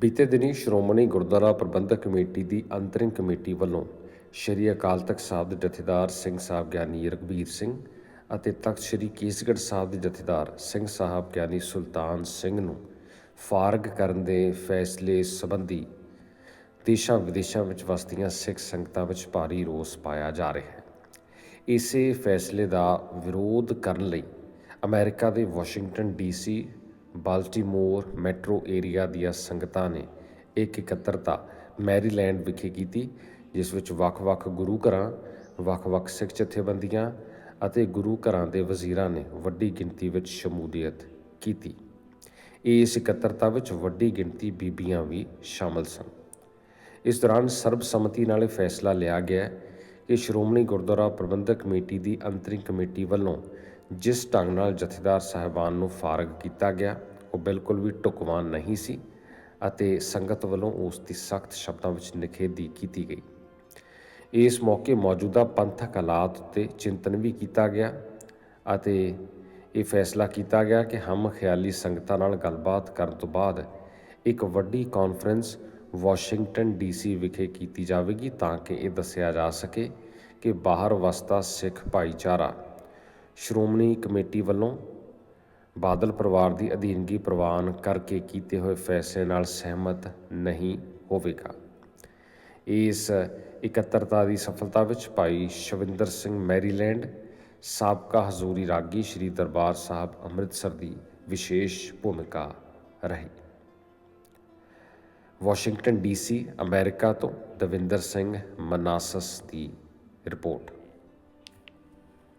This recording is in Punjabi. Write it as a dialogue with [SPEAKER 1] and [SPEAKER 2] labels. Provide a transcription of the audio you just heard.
[SPEAKER 1] ਬੀਤੇ ਦਿਨੀ ਸ਼੍ਰੋਮਣੀ ਗੁਰਦੁਆਰਾ ਪ੍ਰਬੰਧਕ ਕਮੇਟੀ ਦੀ ਅੰਤਰਿੰਗ ਕਮੇਟੀ ਵੱਲੋਂ ਸ਼੍ਰੀ ਅਕਾਲ ਤਖਤ ਸਾਹਿਬ ਦੇ ਜਥੇਦਾਰ ਸਿੰਘ ਸਾਹਿਬ ਗਿਆਨੀ ਰਘਬੀਰ ਸਿੰਘ ਅਤੇ ਤਖਤ ਸ੍ਰੀ ਕੇਸਗੜ੍ਹ ਸਾਹਿਬ ਦੇ ਜਥੇਦਾਰ ਸਿੰਘ ਸਾਹਿਬ ਗਿਆਨੀ ਸੁਲਤਾਨ ਸਿੰਘ ਨੂੰ ਫਾਰਗ ਕਰਨ ਦੇ ਫੈਸਲੇ ਸੰਬੰਧੀ ਦੇਸ਼ਾਂ ਵਿਦੇਸ਼ਾਂ ਵਿੱਚ ਵਸਦੀਆਂ ਸਿੱਖ ਸੰਗਤਾਂ ਵਿੱਚ ਭਾਰੀ ਰੋਸ ਪਾਇਆ ਜਾ ਰਿਹਾ ਹੈ। ਇਸੇ ਫੈਸਲੇ ਦਾ ਵਿਰੋਧ ਕਰਨ ਲਈ ਅਮਰੀਕਾ ਦੇ Washington DC Baltimore metro area ਦੀਆਂ ਸੰਗਤਾਂ ਨੇ ਇੱਕ ਇਕੱਤਰਤਾ ਮੈਰੀਲੈਂਡ ਵਿਖੇ ਕੀਤੀ, ਜਿਸ ਵਿੱਚ ਵੱਖ-ਵੱਖ ਗੁਰੂ ਘਰਾਂ ਵੱਖ-ਵੱਖ ਸਿੱਖ ਜਥੇਬੰਦੀਆਂ ਅਤੇ ਗੁਰੂ ਘਰਾਂ ਦੇ ਵਜ਼ੀਰਾਂ ਨੇ ਵੱਡੀ ਗਿਣਤੀ ਵਿੱਚ ਸ਼ਮੂਲੀਅਤ ਕੀਤੀ। ਇਸ ਇਕੱਤਰਤਾ ਵਿੱਚ ਵੱਡੀ ਗਿਣਤੀ ਬੀਬੀਆਂ ਵੀ ਸ਼ਾਮਲ ਸਨ। ਇਸ ਦੌਰਾਨ ਸਰਬਸੰਮਤੀ ਨਾਲ ਇਹ ਫੈਸਲਾ ਲਿਆ ਗਿਆ ਕਿ ਸ਼੍ਰੋਮਣੀ ਗੁਰਦੁਆਰਾ ਪ੍ਰਬੰਧਕ ਕਮੇਟੀ ਦੀ ਅੰਤਰਿਮ ਕਮੇਟੀ ਵੱਲੋਂ ਜਿਸ ਢੰਗ ਨਾਲ ਜਥੇਦਾਰ ਸਾਹਿਬਾਨ ਨੂੰ ਫਾਰਗ ਕੀਤਾ ਗਿਆ ਉਹ ਬਿਲਕੁਲ ਵੀ ਢੁਕਵਾਂ ਨਹੀਂ ਸੀ ਅਤੇ ਸੰਗਤ ਵੱਲੋਂ ਉਸ ਦੀ ਸਖਤ ਸ਼ਬਦਾਂ ਵਿੱਚ ਨਿਖੇਧੀ ਕੀਤੀ ਗਈ। ਇਸ ਮੌਕੇ ਮੌਜੂਦਾ ਪੰਥਕ ਹਾਲਾਤ ਉੱਤੇ ਚਿੰਤਨ ਵੀ ਕੀਤਾ ਗਿਆ ਅਤੇ ਇਹ ਫੈਸਲਾ ਕੀਤਾ ਗਿਆ ਕਿ ਹਮ ਖਿਆਲੀ ਸੰਗਤਾਂ ਨਾਲ ਗੱਲਬਾਤ ਕਰਨ ਤੋਂ ਬਾਅਦ ਇੱਕ ਵੱਡੀ ਕਾਨਫਰੰਸ ਵਾਸ਼ਿੰਗਟਨ ਡੀਸੀ ਵਿਖੇ ਕੀਤੀ ਜਾਵੇਗੀ ਤਾਂ ਕਿ ਇਹ ਦੱਸਿਆ ਜਾ ਸਕੇ ਕਿ ਬਾਹਰ ਵਸਦਾ ਸਿੱਖ ਭਾਈਚਾਰਾ ਸ਼੍ਰੋਮਣੀ ਕਮੇਟੀ ਵੱਲੋਂ ਬਾਦਲ ਪਰਿਵਾਰ ਦੀ ਅਧੀਨਗੀ ਪ੍ਰਵਾਨ ਕਰਕੇ ਕੀਤੇ ਹੋਏ ਫੈਸਲੇ ਨਾਲ ਸਹਿਮਤ ਨਹੀਂ ਹੋਵੇਗਾ। ਇਸ ਇਕੱਤਰਤਾ ਦੀ ਸਫਲਤਾ ਵਿੱਚ ਭਾਈ ਸ਼ਵਿੰਦਰ ਸਿੰਘ ਮੈਰੀਲੈਂਡ, ਸਾਬਕਾ ਹਜ਼ੂਰੀ ਰਾਗੀ ਸ੍ਰੀ ਦਰਬਾਰ ਸਾਹਿਬ ਅੰਮ੍ਰਿਤਸਰ ਦੀ ਵਿਸ਼ੇਸ਼ ਭੂਮਿਕਾ ਰਹੀ। ਵਾਸ਼ਿੰਗਟਨ ਡੀਸੀ, ਅਮਰੀਕਾ ਤੋਂ ਦਵਿੰਦਰ ਸਿੰਘ ਮਨਾਸਸ ਦੀ ਰਿਪੋਰਟ।